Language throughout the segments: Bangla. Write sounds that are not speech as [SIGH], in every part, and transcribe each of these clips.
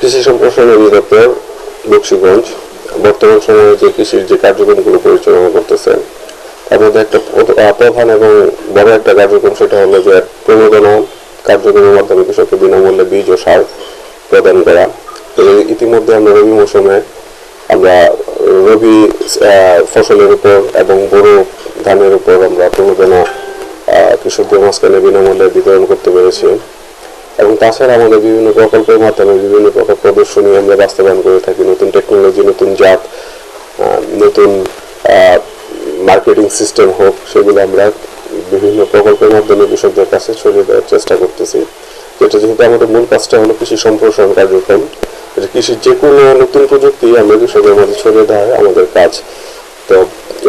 কৃষি সম্প্রসারণ অধিদপ্তর বক্সিগঞ্জ বর্তমান সময়ে যে কৃষির যে কার্যক্রমগুলো পরিচালনা করতেছে তার মধ্যে একটা প্রধান এবং বড় একটা কার্যক্রম সেটা হলো যে প্রণোদনা কার্যক্রমের মাধ্যমে কৃষককে বিনামূল্যে বীজ ও সার প্রদান করা। ইতিমধ্যে আমরা রবি মৌসুমে আমরা, রবি ফসলের উপর এবং বড় ধানের উপর আমরা প্রণোদনা কৃষকদের মাঝখানে বিনামূল্যে বিতরণ করতে পেরেছি। এবং তাছাড়া আমাদের বিভিন্ন প্রকল্পের মাধ্যমে বিভিন্ন প্রকার প্রদর্শনী আমরা বাস্তবায়ন করে থাকি। নতুন টেকনোলজি নতুন জাত নতুন মার্কেটিং সিস্টেম হোক, সেগুলো আমরা বিভিন্ন প্রকল্পের মাধ্যমে কৃষকদের কাছে ছড়িয়ে দেওয়ার চেষ্টা করতেছি। যেটা যেহেতু আমাদের মূল কাজটা হলো কৃষি সম্প্রসারণ কার্যক্রম কৃষির যে কোনো নতুন প্রযুক্তি আমরা কৃষকের মাঝে ছড়িয়ে দেওয়া হয় আমাদের কাজ। তো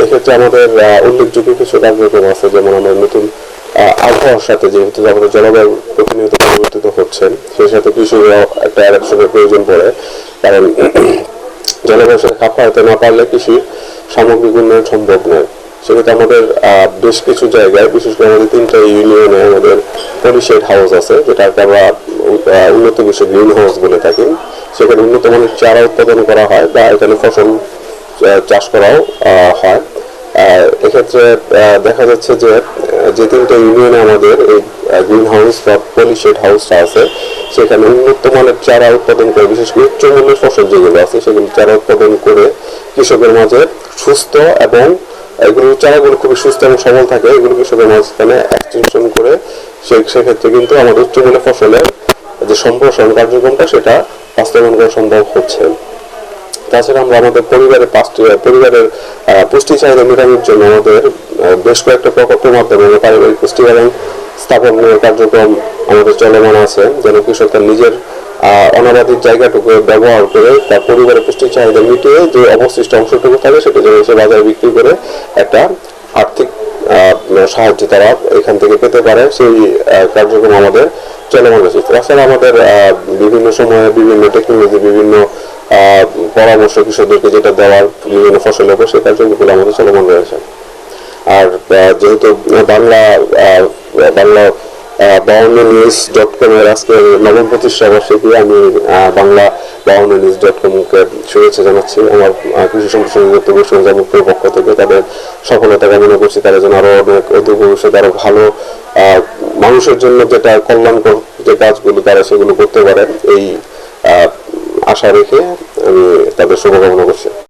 এক্ষেত্রে আমাদের উল্লেখযোগ্য কিছু কার্যক্রম আছে, যেমন আমরা নতুন আবহাওয়ার সাথে যেহেতু আমাদের জলবায়ু প্রতিনিয়ত পরিবর্তিত হচ্ছে, সেই সাথে কৃষিরও একটা অ্যাডাপশনের প্রয়োজন পড়ে। কারণ [CLEARS THROAT] জলবায়ুর সাথে খাপ খাওয়াতে না পারলে কৃষি সামগ্রিক উন্নয়ন সম্ভব নয়। সেক্ষেত্রে আমাদের বেশ কিছু জায়গায়, বিশেষ করে আমাদের তিনটা ইউনিয়নে আমাদের পলিশেড হাউস আছে, যেটাকে আমরা উন্নত বিশ্ব গ্রিন হাউস বলে থাকি। সেখানে উন্নত মানের চারা উৎপাদন করা হয় বা এখানে ফসল চাষ করাও হয়। এক্ষেত্রে দেখা যাচ্ছে যে যে তিনটা ইউনিয়নে আমাদের এই গ্রিন হাউস বা পলিশেড হাউসটা আছে, সেখানে উন্নত মানের চারা উৎপাদন করে, বিশেষ করে উচ্চ মূল্যের ফসল যেগুলো আছে, সেগুলো চারা উৎপাদন করে কৃষকের মাঝে সুস্থ এবং এগুলো চারাগুলো খুবই সুস্থ এবং সবল থাকে, এগুলো কৃষকের মাঝখানে এক্সটেনশন করে সেক্ষেত্রে কিন্তু আমাদের উচ্চ মূল্যের ফসলের যে সম্প্রসারণ কার্যক্রমটা, সেটা বাস্তবায়ন করা সম্ভব হচ্ছে। তাছাড়া আমরা আমাদের পরিবারের পাঁচটি পরিবারের পুষ্টি চাহিদা মেটানোর জন্য আমাদের বেশ কয়েকটা প্রকল্পের মাধ্যমে আমরা পারিবারিক পুষ্টি এবং স্থাপনের কার্যক্রম আমাদের চলমান আছে যেন কৃষক নিজের আহ, অনাবাদিত জায়গাটুকু ব্যবহার করে তার পরিবারের পুষ্টি চাহিদা মিটিয়ে যে অবশিষ্ট অংশটুকু থাকে সেটা যেন সে বাজারে বিক্রি করে একটা আর্থিক সাহায্য তারা এখান থেকে পেতে পারে সেই কার্যক্রম আমাদের চলমান রয়েছে তাছাড়া আমাদের বিভিন্ন সময়ে বিভিন্ন টেকনোলজি বিভিন্ন পরামর্শ কৃষকদেরকে যেটা দেওয়ার বিভিন্ন ফসলের উপর সেই কার্যক্রমগুলো আমাদের চলমান রয়েছে। আর যেহেতু বাংলা বাংলা বাউন্ন নিউজ ডট কম এর আজকে নবম প্রতিষ্ঠা বার্ষিকী আমি বাংলা বাউন্ন নিউজ ডট কমকে শুভেচ্ছা জানাচ্ছি। আমার কৃষি সম্প্রসারণ সংযামকের পক্ষ থেকে তাদের সফলতা কামনা করছি। তারা যেন আরও অনেক অধিক ভবিষ্যতে আরও ভালো মানুষের জন্য যেটা কল্যাণকর যে কাজগুলো তারা সেগুলো করতে পারে, এই আশা রেখে আমি তাদের শুভকামনা করছি